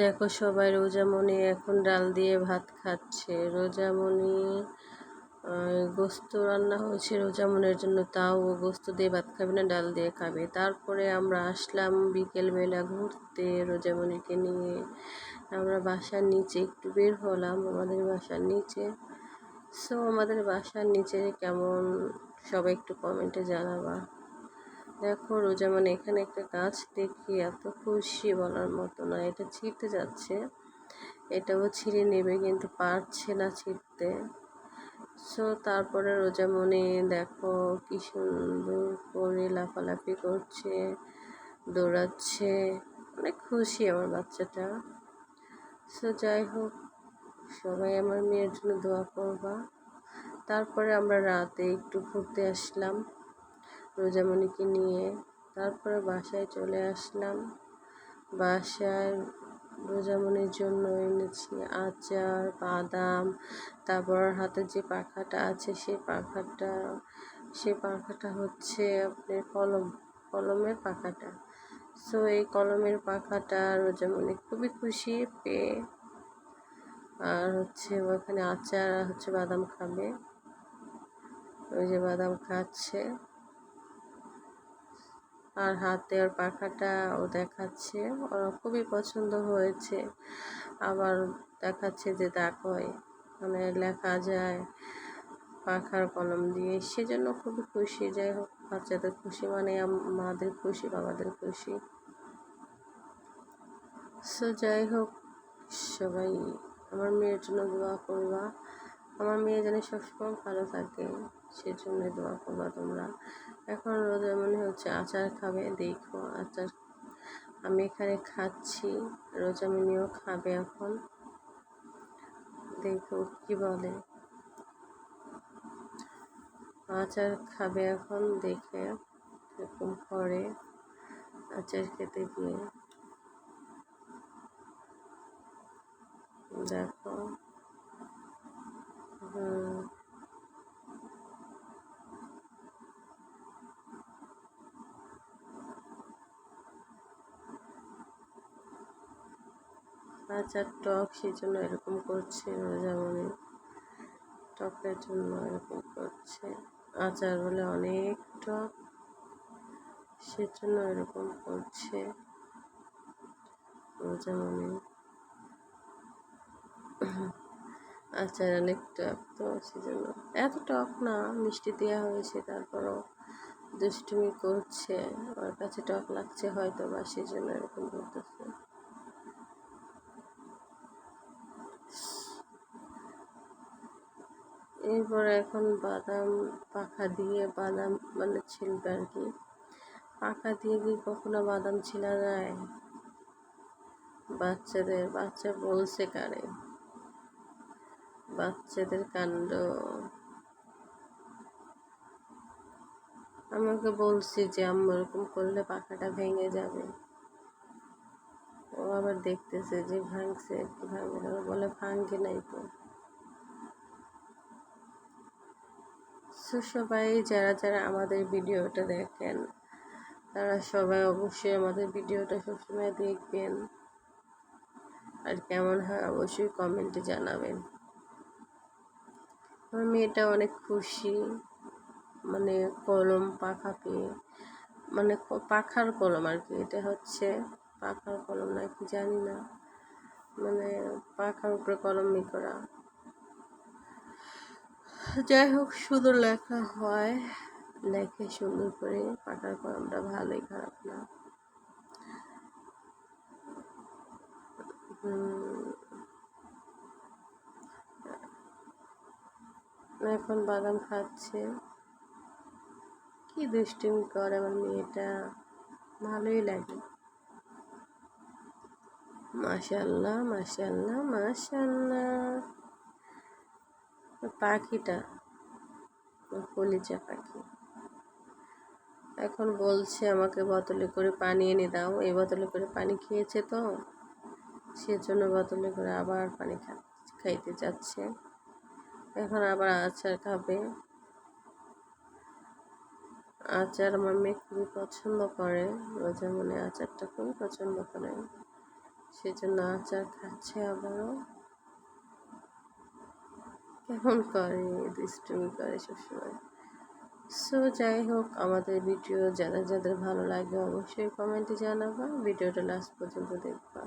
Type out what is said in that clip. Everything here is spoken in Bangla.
দেখো সবাই, রোজামণি এখন ডাল দিয়ে ভাত খাচ্ছে। রোজামণি গোস্ত রান্না হয়েছে রোজামণির জন্য, তাও ও গোস্ত দিয়ে ভাত খাবে না, ডাল দিয়ে খাবে। তারপরে আমরা আসলাম বিকেলবেলা ঘুরতে রোজামণিকে নিয়ে। আমরা বাসার নিচে একটু বের হলাম আমাদের বাসার নিচে। সো আমাদের বাসার নিচে কেমন? সবাই একটু কমেন্টে জানাবা। দেখো রোজা মানে এখানে একটা গাছ দেখি, এত খুশি বলার মতো না। এটা ছিঁড়তে যাচ্ছে। এটাও ছিঁড়ে নেবে কিন্তু পারছে না ছিঁড়তে। সো তারপরে রোজামণি দেখো কি সুন্দর করে লাফালাফি করছে, দৌড়াচ্ছে। অনেক খুশি আমার বাচ্চাটা। সো যাই হোক, সবাই আমার মেয়ের জন্য দোয়া করবা। তারপরে আমরা রাতে একটু ঘুরতে আসলাম। রোজামণিকে নিয়ে। তারপরে বাসায় চলে আসলাম। বাসায় রোজামণির জন্য এনেছি আচার, বাদাম, তারপর হাতে যে পাখাটা আছে সেই পাখাটা সেই পাখাটা হচ্ছে আপনার কলম, কলমের পাখাটা। সো এই কলমের পাখাটা রোজামণি খুবই খুশি পেয়ে আর হচ্ছে ওখানে আচার হচ্ছে বাদাম খাবে। ওই যে বাদাম খাচ্ছে। আর হাতে ওর পাখাটা ও দেখাচ্ছে। ওর খুবই পছন্দ হয়েছে। আবার দেখাচ্ছে যে হয় মানে লেখা যায়, পাখার কলম দিয়ে। সেজন্য খুবই খুশি। যাই হোক, বাচ্চাদের খুশি মানে মাদের খুশি, বাবাদের খুশি। সো যাই হোক, সবাই আমার মেয়ের জন্য দোয়া করবা। আমার মেয়ে যেন সবসময় ভালো থাকে সেজন্য দোয়া করবা তোমরা। এখন রোজা মনে হচ্ছে আচার খাবে, দেখো আচার। আমি এখানে খাচ্ছি রোজামিনিও খাবে এখন। দেখো কি বলে। আচার খাবে এখন দেখে এরকম করে আচার খেতে গিয়ে। দেখো। হুম আচার টক সেই জন্য এরকম করছে রোজামণি টকের জন্য এরকম করছে। আচার বলে অনেক টক সেজন্য এরকম করছে। রোজামণি আচার অনেক টক তো সেজন্য। এত টক না, মিষ্টি দেওয়া হয়েছে, তারপরও দুষ্টুমি করছে ওর কাছে টক লাগছে হয়তো বা সেজন্য এরকম করতেছে এরপর এখন বাদাম পাখা দিয়ে বাদাম মানে ছিলবে আর কি। পাখা দিয়ে কি কখনো বাদাম ছিলা যায় বাচ্চাদের, বাচ্চা বলছে কারে? বাচ্চাদের কাণ্ড। আমাকে বলছি যে আম্মু এরকম করলে পাখাটা ভেঙে যাবে। ও আবার দেখতেছে যে ভাঙছে কি ভাঙবে বলে, ভাঙে নাই তো। সবাই, যারা যারা আমাদের ভিডিওটা দেখেন, তারা সবাই অবশ্যই আমাদের ভিডিওটা সবসময় দেখবেন। আর কেমন হয় অবশ্যই কমেন্টে জানাবেন। আমার মেয়েটা অনেক খুশি। মানে কলম পাখা পেয়ে। মানে পাখার কলম আর কি। এটা হচ্ছে পাখার কলম না, কি জানি না। মানে পাখার উপরে কলমই করা। যাই হোক, সুন্দর লেখা হয়। লেখে সুন্দর করে পাখার কলমটা ভালোই খারাপ না। এখন বাদাম খাচ্ছে। কি দুষ্টুমি করে আমার মেয়েটা। ভালোই লাগে। মাশাল্লাহ মাশাল্লাহ মাশাল্লাহ পাখিটা কলিজা পাখি। এখন বলছে আমাকে বোতলে করে পানি এনে দাও। এই বোতলে করে পানি খেয়েছে তো। সেজন্য বোতলে করে আবার পানি খাইতে যাচ্ছে। এখন আবার আচার খাবে। আচার আমার মেয়ে খুবই পছন্দ করে রোজা মনে আচারটা খুবই পছন্দ করে। সেজন্য আচার খাচ্ছে আবারও। কেমন করে, দুষ্টুমি করে সবসময়। সো যাই হোক, আমাদের ভিডিও যাদের যাদের ভালো লাগে অবশ্যই কমেন্টে জানাবা। ভিডিওটা লাস্ট পর্যন্ত দেখবা।